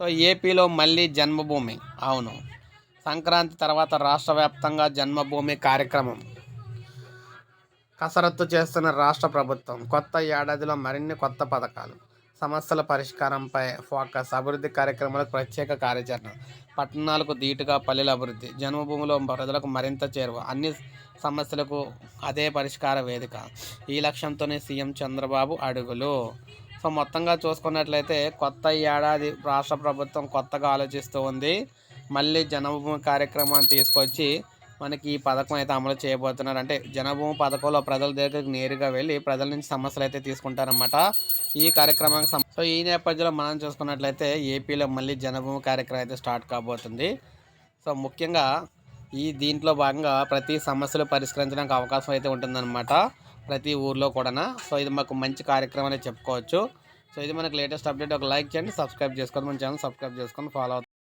So ఏపీలో మళ్ళీ జన్మభూమి. అవును. సంక్రాంతి తర్వాత రాష్ట్ర వ్యాప్తంగా జన్మభూమి కార్యక్రమం. కసరత్తు చేస్తున్న రాష్ట్ర ప్రభుత్వం కొత్త ఏడాదిలో మరిన్ని కొత్త పథకాలు. సమస్యల పరిష్కారంపై ఫోకస్. అభివృద్ధి కార్యక్రమాలకు ప్రత్యేక కార్యాచరణ. పట్టణాలకు ధీటుగా పల్లెల అభివృద్ధి. జన్మభూమిలో ప్రజలకు మరింత చేరువ. అన్ని సమస్యలకు అదే పరిష్కార వేదిక. ఈ లక్ష్యంతోనే సీఎం చంద్రబాబు అడుగులు. సో మొత్తంగా చూసుకున్నట్లయితే కొత్త ఏడాది రాష్ట్ర ప్రభుత్వం కొత్తగా ఆలోచిస్తూ ఉంది. మళ్ళీ జనభూమి కార్యక్రమాన్ని తీసుకొచ్చి మనకి ఈ పథకం అయితే అమలు చేయబోతున్నారు. అంటే జనభూమి పథకంలో ప్రజల దగ్గరికి నేరుగా వెళ్ళి ప్రజల నుంచి సమస్యలు అయితే తీసుకుంటారన్నమాట. ఈ కార్యక్రమానికి సో ఈ నేపథ్యంలో మనం చూసుకున్నట్లయితే ఏపీలో మళ్ళీ జనభూమి కార్యక్రమం అయితే స్టార్ట్ కాబోతుంది. సో ముఖ్యంగా ఈ దీంట్లో భాగంగా ప్రతి సమస్యలు పరిష్కరించడానికి అవకాశం అయితే ఉంటుందన్నమాట ప్రతి ఊర్లో కూడా సో ఇది మాకు మంచి కార్యక్రమం అనేది చెప్పుకోవచ్చు. సో ఇది మనకు లేటెస్ట్ అప్డేట్. ఒక లైక్ చేయండి సబ్స్క్రైబ్ చేసుకోండి. మన ఛానల్ సబ్స్క్రైబ్ చేసుకొని ఫాలో అవుతుంది